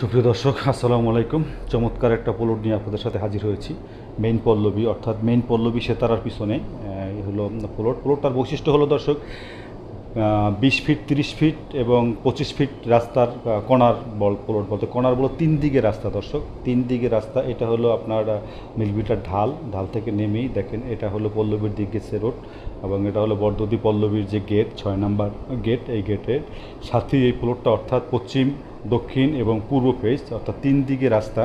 সুপ্রিয় দর্শক, আসসালামু আলাইকুম। চমৎকার একটা পলট নিয়ে আপনাদের সাথে হাজির হয়েছি। মেইন পল্লবী, অর্থাৎ মেইন পল্লবী সেতারার পিছনে হলো পোলট। পোলটটার বৈশিষ্ট্য হলো দর্শক বিশ ফিট, তিরিশ ফিট এবং পঁচিশ ফিট রাস্তার কণার বল প্লট বলতে কণার বলো তিন দিকে রাস্তা, দর্শক। তিন দিকে রাস্তা, এটা হলো আপনার মিলবিটার ঢাল। ঢাল থেকে নেমেই দেখেন, এটা হলো পল্লবীর দিক গেছে রোড এবং এটা হলো বর্দদি পল্লবীর যে গেট, ছয় নাম্বার গেট, এই গেটের সাথেই এই প্লটটা অর্থাৎ পশ্চিম, দক্ষিণ এবং পূর্ব ফেস অর্থাৎ তিন দিকে রাস্তা।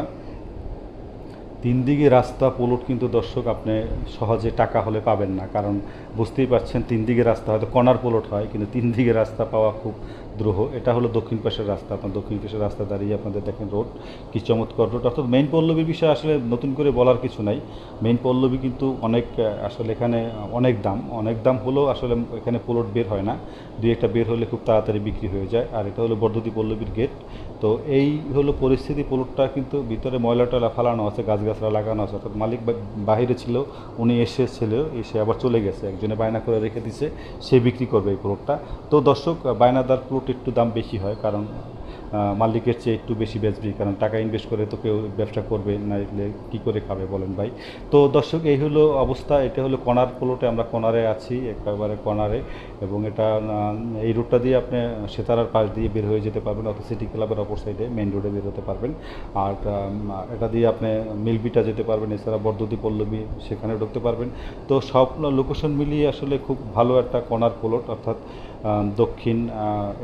তিন দিকে রাস্তা পোলট কিন্তু দর্শক আপনি সহজে টাকা হলে পাবেন না। কারণ বুঝতেই পারছেন তিন দিকে রাস্তা হয়তো কণার পোলট হয়, কিন্তু তিন দিকে রাস্তা পাওয়া খুব দ্রোহ এটা হলো দক্ষিণ পাশের রাস্তা। আপনার দক্ষিণ পাশের রাস্তা দাঁড়িয়ে আপনাদের দেখেন রোড, কি চমৎকার রোড। অর্থাৎ মেইন পল্লবীর বিষয়ে আসলে নতুন করে বলার কিছু নাই। মেইন পল্লবী কিন্তু অনেক আসলে এখানে অনেক দাম। অনেক দাম হলেও আসলে এখানে পোলট বের হয় না। দুই একটা বের হলে খুব তাড়াতাড়ি বিক্রি হয়ে যায়। আর এটা হলো বর্ধতি পল্লবীর গেট তো এই হলো পরিস্থিতি পোলটটা কিন্তু ভিতরে ময়লা টয়লা ফালানো আছে গাছগাছরা লাগানো আছে। অর্থাৎ মালিক বাহিরে ছিল, উনি এসেছিল, এসে আবার চলে গেছে। একজনে বায়না করে রেখে দিছে, সে বিক্রি করবে এই প্লটটা তো দর্শক, বায়নাদার প্লট একটু দাম বেশি হয়, কারণ মালিকের চেয়ে একটু বেশি বেচবি, কারণ টাকা ইনভেস্ট করে তো কেউ ব্যবসা করবে না কী করে খাবে বলেন ভাই? তো দর্শক, এই হলো অবস্থা, এটা হলো কণার প্লটে আমরা কণারে আছি, একেবারে কণারে, এবং এটা এই রুটটা দিয়ে আপনি সেতারার পাশ দিয়ে বের হয়ে যেতে পারবেন, অর্থাৎ সিটি ক্লাবের অপর সাইডে মেইন রোডে বের হতে পারবেন। আর এটা দিয়ে আপনি মিলবিটা যেতে পারবেন, এছাড়া বর্ধতি পল্লবী, সেখানে ঢুকতে পারবেন। তো সব লোকেশন মিলিয়ে আসলে খুব ভালো একটা কণার প্লট অর্থাৎ দক্ষিণ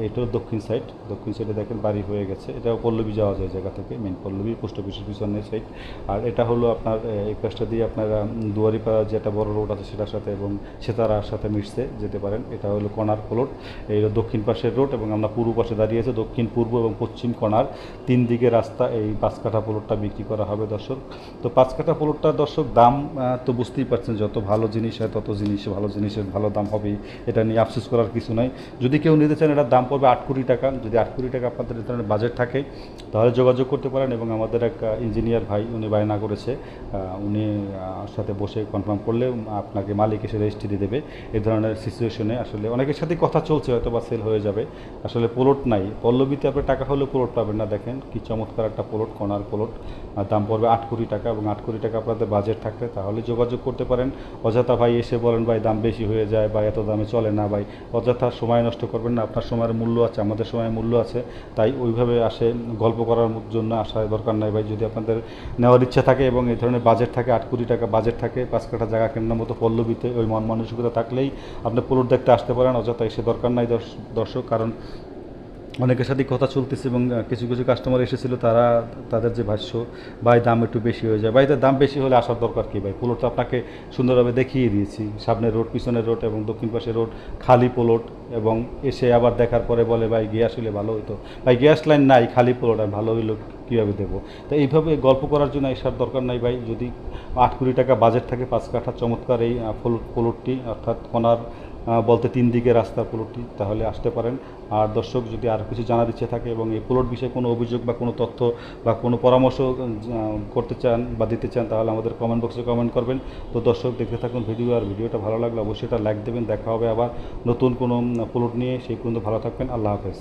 এটাও দক্ষিণ সাইড দক্ষিণ সাইডে দেখেন বাড়ি হয়ে গেছে। এটাও পল্লবী যাওয়া যায় জায়গা থেকে মেন পল্লবী পোস্ট অফিসের পিছনের সাইড আর এটা হলো আপনার এই কাজটা দিয়ে আপনার দুয়ারিপাড়া যেটা বড় রোড আছে সেটার সাথে এবং সেতারার সাথে মিশতে যেতে পারেন। এটা হলো কণার প্লট এই দক্ষিণ পাশের রোড এবং আমরা পূর্ব পাশে দাঁড়িয়ে আছে, দক্ষিণ, পূর্ব এবং পশ্চিম কণার তিন দিকে রাস্তা, এই পাঁচ কাঠা প্লটটা বিক্রি করা হবে দর্শক। তো পাঁচ কাঠা প্লটটার দর্শক দাম তো বুঝতেই পারছেন, যত ভালো জিনিস হয় তত জিনিস, ভালো জিনিসের ভালো দাম হবেই। এটা নিয়ে আফসোস করার কিছু নাই যদি কেউ নিতে চান, এটার দাম পড়বে আট কোটি টাকা। যদি আট কোটি টাকা আপনাদের ধরনের বাজেট থাকে, তাহলে যোগাযোগ করতে পারেন এবং আমাদের এক ইঞ্জিনিয়ার ভাই, উনি বায়না করেছে। উনি সাথে বসে কনফার্ম করলে আপনাকে মালিক এসে রেজিস্ট্রি দেবে। এই ধরনের সিচুয়েশনে আসলে অনেকের সাথে কথা চলছে, হয়তো বা সেল হয়ে যাবে। আসলে পোলট নাই। পল্লবীতে আপনি টাকা হলেও পোলট পাবেন না, দেখেন কি চমৎকার একটা পোলট কণার পোলট দাম পড়বে আট কোটি টাকা এবং আট কোটি টাকা আপনাদের বাজেট থাকলে, তাহলে যোগাযোগ করতে পারেন। অযথা ভাই এসে বলেন, ভাই, দাম বেশি হয়ে যায় বা এত দামে চলে না ভাই। অযথা সময় নষ্ট করবেন না, আপনার সময়ের মূল্য আছে, আমাদের সময়ের মূল্য আছে, তাই ওইভাবে আসে, গল্প করার জন্য আসার দরকার নাই ভাই। যদি আপনাদের নেওয়ার ইচ্ছা থাকে এবং এই ধরনের বাজেট থাকে, আট কোটি টাকা বাজেট থাকে, পাঁচ কাঠা জায়গা কেনার মতো পল্লবীতে ওই মন মানসিকতা থাকলেই আপনি পলট দেখতে আসতে পারেন, অযথা এসে দরকার নাই দর্শ- দর্শক, কারণ অনেকের সাথে কথা চলতেছে এবং কিছু কিছু কাস্টমার এসেছিল, তারা তাদের যে ভাষ্য, ভাই, দাম একটু বেশি হয়ে যায়। ভাই দাম বেশি হলে আসার দরকার কি ভাই? পোলট তো আপনাকে সুন্দরভাবে দেখিয়ে দিয়েছি। সামনের রোড পিছনের রোড এবং দক্ষিণ পাশের রোড খালি পোলট এবং এসে আবার দেখার পরে বলে, ভাই গ্যাস হলে ভালো হতো ভাই গ্যাস লাইন নাই, খালি পোলট, আর ভালো হইল কীভাবে দেবো? তো এইভাবে গল্প করার জন্য এসার দরকার নাই ভাই। যদি আট কোটি টাকা বাজেট থাকে, পাঁচ কাঠা চমৎকার এই পোলটটি, অর্থাৎ কোনার বলতে তিন দিকে রাস্তা প্লটটি তাহলে আসতে পারেন। আর দর্শক, যদি আর কিছু জানার ইচ্ছে থাকে এবং এই প্লট বিষয়ে কোনো অভিযোগ বা কোনো তথ্য বা কোনো পরামর্শ করতে চান বা দিতে চান, তাহলে আমাদের কমেন্ট বক্সে কমেন্ট করবেন। তো দর্শক, দেখতে থাকুন ভিডিও আর ভিডিওটা ভালো লাগলে অবশ্যই এটা লাইক দেবেন। দেখা হবে আবার নতুন কোনো প্লট নিয়ে। সেই পর্যন্ত ভালো থাকবেন। আল্লাহ হাফেজ।